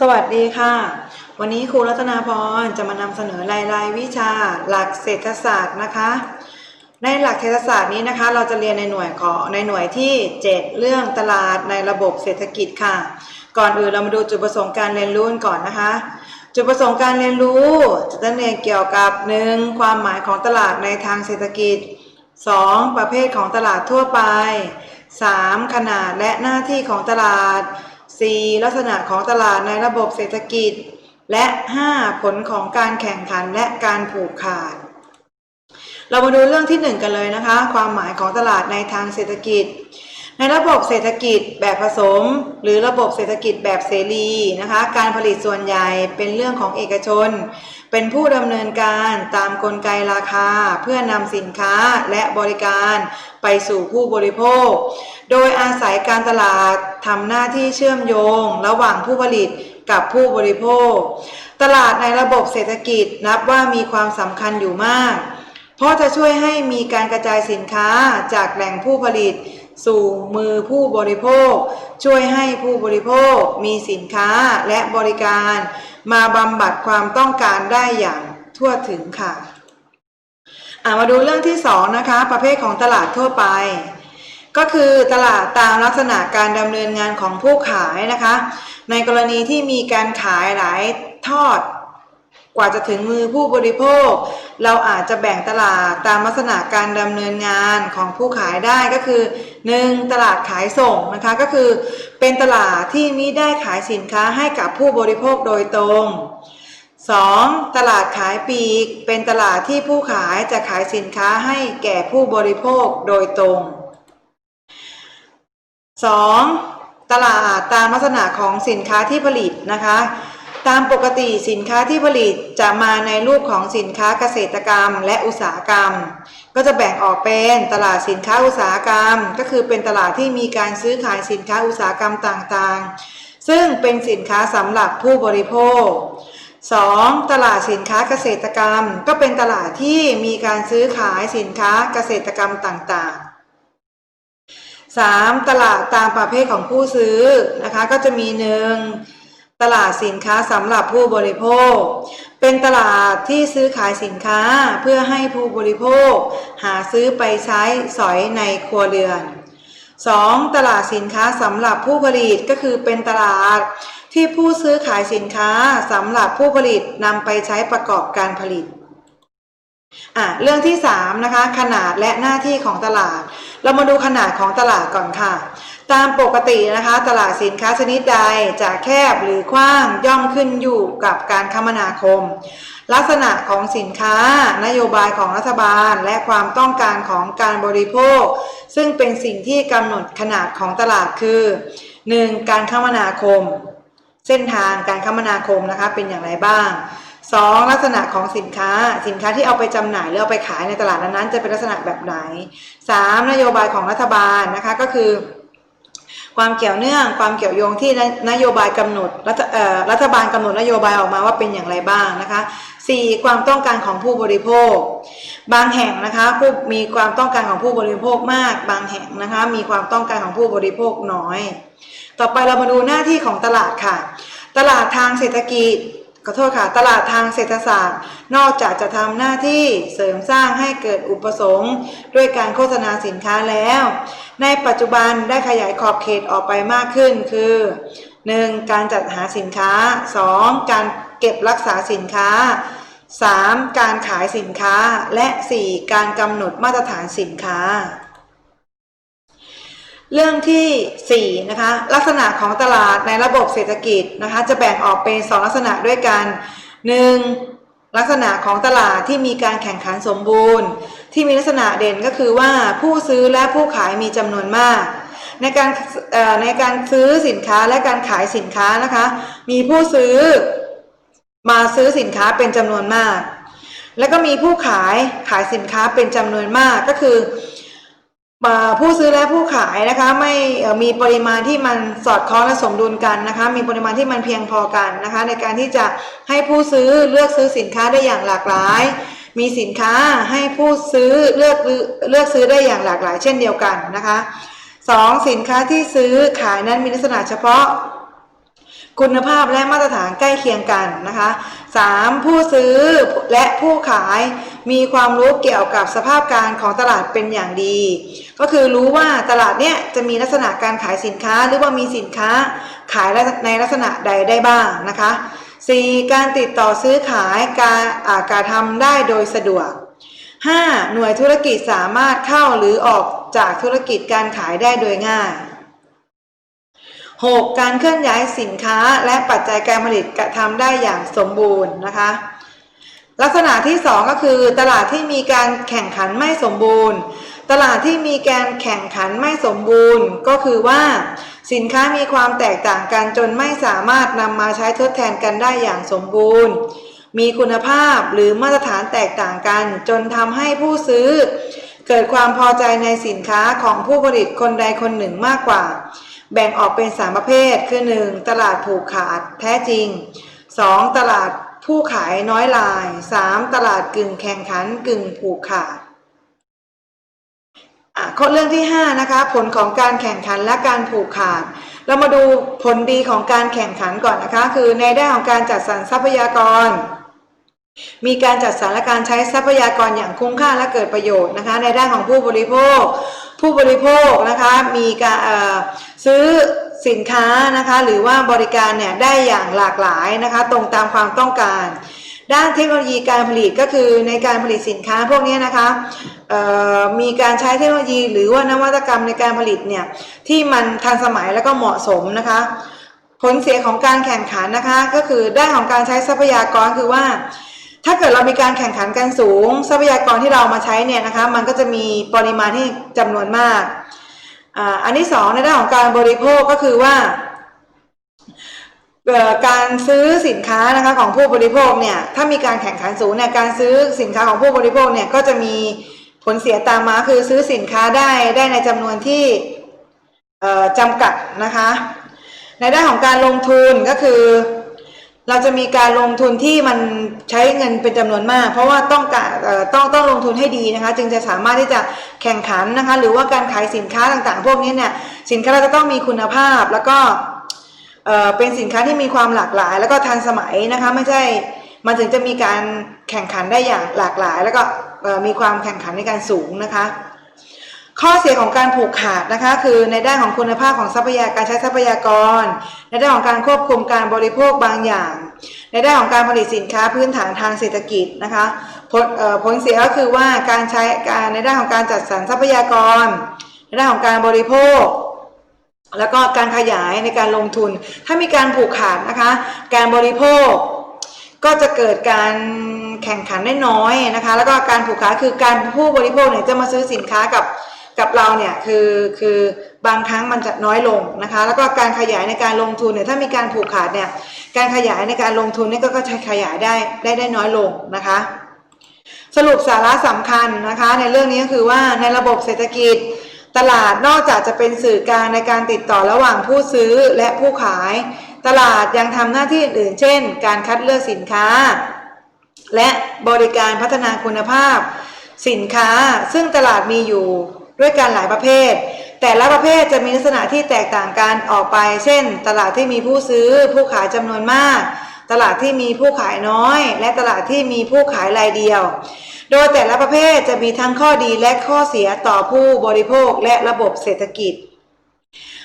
สวัสดีค่ะ วันนี้ครูรัตนาพรจะมานำเสนอรายรายวิชาหลักเศรษฐศาสตร์นะคะ ในหลักเศรษฐศาสตร์นี้นะคะ เราจะเรียนในหน่วยของในหน่วยที่ 7 เรื่องตลาดในระบบเศรษฐกิจค่ะ ก่อนอื่นเรามาดูจุดประสงค์การเรียนรู้ก่อนนะคะ จุดประสงค์การเรียนรู้ จะต้องเรียนเกี่ยวกับ 1. ความหมายของตลาดในทางเศรษฐกิจ 2. ประเภทของตลาดทั่วไป 3. ขนาดและหน้าที่ของตลาด 4. ลักษณะของตลาดในระบบเศรษฐกิจ และ 5. ผลของการแข่งขันและการผูกขาด เรามาดูเรื่องที่ 1 กันเลยนะคะ ความหมายของตลาดในทางเศรษฐกิจ ในระบบเศรษฐกิจแบบผสม หรือระบบเศรษฐกิจแบบเสรีนะคะการผลิตส่วนใหญ่เป็นเรื่องของเอกชน เป็นผู้ดำเนินการตามกลไกราคา เพื่อนำสินค้าและบริการไปสู่ผู้บริโภค โดยอาศัยการตลาดทำหน้าที่เชื่อมโยง ระหว่างผู้ผลิตกับผู้บริโภค ตลาดในระบบเศรษฐกิจนับว่ามีความสำคัญอยู่มาก เพราะจะช่วยให้มีการกระจายสินค้าจากแหล่งผู้ผลิต สู่มือผู้บริโภค ช่วยให้ผู้บริโภคมีสินค้าและบริการ มาบำบัดความต้องการได้อย่างทั่วถึงค่ะอะมาดูเรื่องที่สองนะคะ ประเภทของตลาดทั่วไป ก็คือตลาดตามลักษณะการดำเนินงานของผู้ขายนะคะ ในกรณีที่มีการขายหลายทอด กว่าจะถึงมือผู้บริโภค เราอาจจะแบ่งตลาดตามลักษณะการดำเนินงานของผู้ขายได้ก็คือ 1. ตลาดขายส่งนะคะก็คือ เป็นตลาดที่มิได้ขายสินค้าให้กับผู้บริโภคโดยตรง 2. ตลาดขายปลีก เป็นตลาดที่ผู้ขายจะขายสินค้าให้แก่ผู้บริโภคโดยตรง 2. ตลาดตามลักษณะของสินค้าที่ผลิตนะคะ ตามปกติสินค้าที่ผลิตจะมาในรูปของสินค้าเกษตรกรรมและอุตสาหกรรม ก็จะแบ่งออกเป็นตลาดสินค้าอุตสาหกรรม ก็คือเป็นตลาดที่มีการซื้อขายสินค้าอุตสาหกรรมต่างๆ ซึ่งเป็นสินค้าสำหรับผู้บริโภค 2. ตลาดสินค้าเกษตรกรรม ก็เป็นตลาดที่มีการซื้อขายสินค้าเกษตรกรรมต่างๆ 3. ตลาดตามประเภทของผู้ซื้อนะคะก็จะมีหนึ่ง ตลาดสินค้าสำหรับผู้บริโภค เป็นตลาดที่ซื้อขายสินค้าเพื่อให้ผู้บริโภค หาซื้อไปใช้สอยในครัวเรือน 2. ตลาดสินค้าสำหรับผู้ผลิตก็คือเป็นตลาดที่ผู้ซื้อขายสินค้าสำหรับผู้ผลิตนำไปใช้ประกอบการผลิตอะเรื่องที่3นะคะขนาดและหน้าที่ของตลาด เรามาดูขนาดของตลาดก่อนค่ะ ตามปกตินะคะ ตลาดสินค้าชนิดใดจะแคบหรือกว้างย่อมขึ้นอยู่กับการคมนาคม ลักษณะของสินค้านโยบายของรัฐบาล และความต้องการของการบริโภค ซึ่งเป็นสิ่งที่กำหนดขนาดของตลาดคือ 1. การคมนาคม เส้นทางการคมนาคมนะคะเป็นอย่างไรบ้าง 2. ลักษณะของสินค้าสินค้าที่เอาไปจำหน่ายหรือเอาไปขายในตลาดนั้นๆจะเป็นลักษณะแบบไหน 3. นโยบายของรัฐบาลนะคะก็คือ ความเกี่ยวเนื่อง ความเกี่ยวโยงที่นโยบายกำหนดรัฐรัฐบาลกำหนดนโยบายออกมาว่าเป็นอย่างไรบ้างนะคะ 4. ความต้องการของผู้บริโภค บางแห่งนะคะผู้มีความต้องการของผู้บริโภคมาก บางแห่งนะคะมีความต้องการของผู้บริโภคน้อย ต่อไปเรามาดูหน้าที่ของตลาดค่ะ ตลาดทางเศรษฐกิจ ขอโทษค่ะ ตลาดทางเศรษฐศาสตร์ นอกจากจะทำหน้าที่เสริมสร้างให้เกิดอุปสงค์ด้วยการโฆษณาสินค้าแล้ว ในปัจจุบันได้ขยายขอบเขตออกไปมากขึ้นคือ 1. การจัดหาสินค้า 2. การเก็บรักษาสินค้า 3. การขายสินค้าและ 4. การกำหนดมาตรฐานสินค้า เรื่องที่4นะคะลักษณะของตลาดในระบบเศรษฐกิจนะคะจะแบ่งออกเป็น 2 ลักษณะด้วยกัน 1. ลักษณะของตลาดที่มีการแข่งขันสมบูรณ์ ที่มีลักษณะเด่นก็คือว่าผู้ซื้อและผู้ขายมีจำนวนมาก ในการในการซื้อสินค้าและการขายสินค้านะคะ มีผู้ซื้อมาซื้อสินค้าเป็นจำนวนมาก แล้วก็มีผู้ขายขายสินค้าเป็นจำนวนมากก็คือ ผู้ซื้อและผู้ขายนะคะไม่มีปริมาณที่มันสอดคล้องและสมดุลกันนะคะมีปริมาณที่มันเพียงพอกันนะคะในการที่จะให้ผู้ซื้อเลือกซื้อสินค้าได้อย่างหลากหลาย มีสินค้าให้ผู้ซื้อเลือกเลือกซื้อได้อย่างหลากหลาย เช่นเดียวกันนะคะสองสินค้าที่ซื้อขายนั้นมีลักษณะเฉพาะ คุณภาพและมาตรฐานใกล้เคียงกันนะคะ 3. ผู้ซื้อและผู้ขายมีความรู้เกี่ยวกับสภาพการของตลาดเป็นอย่างดี ก็คือรู้ว่าตลาดเนี้ยจะมีลักษณะการขายสินค้าหรือว่ามีสินค้าขายในลักษณะใดได้บ้างนะคะ 4. การติดต่อซื้อขายการอาการทำได้โดยสะดวก 5. หน่วยธุรกิจสามารถเข้าหรือออกจากธุรกิจการขายได้โดยง่าย 6. การเคลื่อนย้ายสินค้าและปัจจัยการผลิตกระทำได้อย่างสมบูรณ์นะคะ ลักษณะที่ 2 ก็คือตลาดที่มีการแข่งขันไม่สมบูรณ์ ตลาดที่มีการแข่งขันไม่สมบูรณ์ ก็คือว่า สินค้ามีความแตกต่างกันจนไม่สามารถนำมาใช้ทดแทนกันได้อย่างสมบูรณ์ มีคุณภาพหรือมาตรฐานแตกต่างกัน จนทำให้ผู้ซื้อ เกิดความพอใจในสินค้าของผู้ผลิตคนใดคนหนึ่งมากกว่า แบ่งออกเป็นสามประเภท คือ 1. ตลาดผูกขาดแท้จริง 2. ตลาดผู้ขายน้อยลาย 3. ตลาดกึ่งแข่งขันกึ่งผูกขาดอะข้อเรื่องที่ 5 นะคะ ผลของการแข่งขันและการผูกขาด เรามาดูผลดีของการแข่งขันก่อนนะคะ คือในด้านของการจัดสรรทรัพยากร มีการจัดสรรและการใช้ทรัพยากรอย่างคุ้มค่าและเกิดประโยชน์นะคะ ในด้านของผู้บริโภค ผู้บริโภคนะคะมีการซื้อสินค้านะคะหรือว่าบริการเนี่ยได้อย่างหลากหลายนะคะตรงตามความต้องการ ด้านเทคโนโลยีการผลิตก็คือในการผลิตสินค้าพวกนี้นะคะมีการใช้เทคโนโลยีหรือว่านวัตกรรมในการผลิตเนี่ยที่มันทันสมัยแล้วก็เหมาะสมนะคะผลเสียของการแข่งขันนะคะก็คือด้านของการใช้ทรัพยากรคือว่า ถ้าเกิดเรามีการแข่งขันกันสูง ทรัพยากรที่เรามาใช้เนี่ยนะคะ มันก็จะมีปริมาณที่จำนวนมาก อันที่สองในด้านของการบริโภคก็คือว่าการซื้อสินค้านะคะของผู้บริโภคเนี่ยถ้ามีการแข่งขันสูงเนี่ยการซื้อสินค้าของผู้บริโภคเนี่ยก็จะมีผลเสียตามมาคือซื้อสินค้าได้ได้ในจำนวนที่จำกัดนะคะ ในด้านของการลงทุนก็คือ เราจะมีการลงทุนที่มันใช้เงินเป็นจำนวนมาก เพราะว่าต้องการต้องต้องลงทุนให้ดีนะคะ จึงจะสามารถที่จะแข่งขันนะคะ หรือว่าการขายสินค้าต่างๆ พวกนี้เนี่ยสินค้าเราจะต้องมีคุณภาพแล้วก็เอ่อเป็นสินค้าที่มีความหลากหลาย แล้วก็ทันสมัยนะคะไม่ใช่มันถึงจะมีการแข่งขันได้อย่างหลากหลาย แล้วก็มีความแข่งขันในการสูงนะคะ ข้อเสียของการผูกขาดนะคะคือในด้านของคุณภาพของทรัพยากรการใช้ทรัพยากร ในด้านของการควบคุมการบริโภคบางอย่าง ในด้านของการผลิตสินค้าพื้นฐานทางเศรษฐกิจนะคะผลเอ่อผลเสียก็คือว่าการใช้การในด้านของการจัดสรรทรัพยากร ในด้านของการบริโภค แล้วก็การขยายในการลงทุน ถ้ามีการผูกขาดนะคะ การบริโภคก็จะเกิดการแข่งขันได้น้อยนะคะ แล้วก็การผูกขาดคือการผู้บริโภคเนี่ยจะมาซื้อสินค้ากับ กับเราเนี่ยคือคือบางครั้งมันจะน้อยลงนะคะ แล้วก็การขยายในการลงทุนเนี่ยถ้ามีการผูกขาดเนี่ยการขยายในการลงทุนเนี่ยก็ก็ใช้ขยายได้ได้ได้น้อยลงนะคะ สรุปสาระสำคัญนะคะ ในเรื่องนี้ก็คือว่าในระบบเศรษฐกิจตลาดนอกจากจะเป็นสื่อกลางในการติดต่อระหว่างผู้ซื้อและผู้ขาย ตลาดยังทำหน้าที่อื่นเช่น การคัดเลือกสินค้า และบริการพัฒนาคุณภาพ สินค้า ซึ่งตลาดมีอยู่ ด้วยกันหลายประเภท แต่ละประเภทจะมีลักษณะที่แตกต่างกันออกไป เช่น ตลาดที่มีผู้ซื้อผู้ขายจำนวนมาก ตลาดที่มีผู้ขายน้อย และตลาดที่มีผู้ขายรายเดียว โดยแต่ละประเภทจะมีทั้งข้อดีและข้อเสียต่อผู้บริโภคและระบบเศรษฐกิจ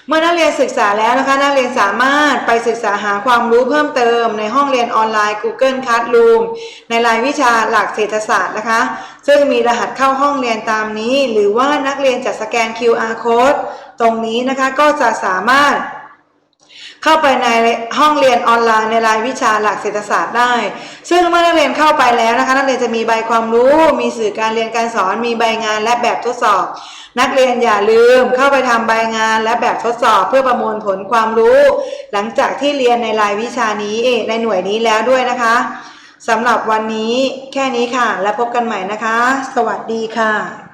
เมื่อนักเรียนศึกษาแล้วนะคะ นักเรียนสามารถไปศึกษาหาความรู้เพิ่มเติมในห้องเรียนออนไลน์ Google Classroom ในรายวิชาหลักเศรษฐศาสตร์นะคะ ซึ่งมีรหัสเข้าห้องเรียนตามนี้ หรือว่านักเรียนจะสแกน QR code ตรงนี้นะคะก็จะสามารถ เข้าไปในห้องเรียนออนไลน์ในรายวิชาหลักเศรษฐศาสตร์ได้ ซึ่งเมื่อนักเรียนเข้าไปแล้วนะคะ นักเรียนจะมีใบความรู้ มีสื่อการเรียนการสอน มีใบงานและแบบทดสอบ นักเรียนอย่าลืมเข้าไปทำใบงานและแบบทดสอบเพื่อประมวลผลความรู้ หลังจากที่เรียนในรายวิชานี้ในหน่วยนี้แล้วด้วยนะคะ สำหรับวันนี้แค่นี้ค่ะ แล้วพบกันใหม่นะคะ สวัสดีค่ะ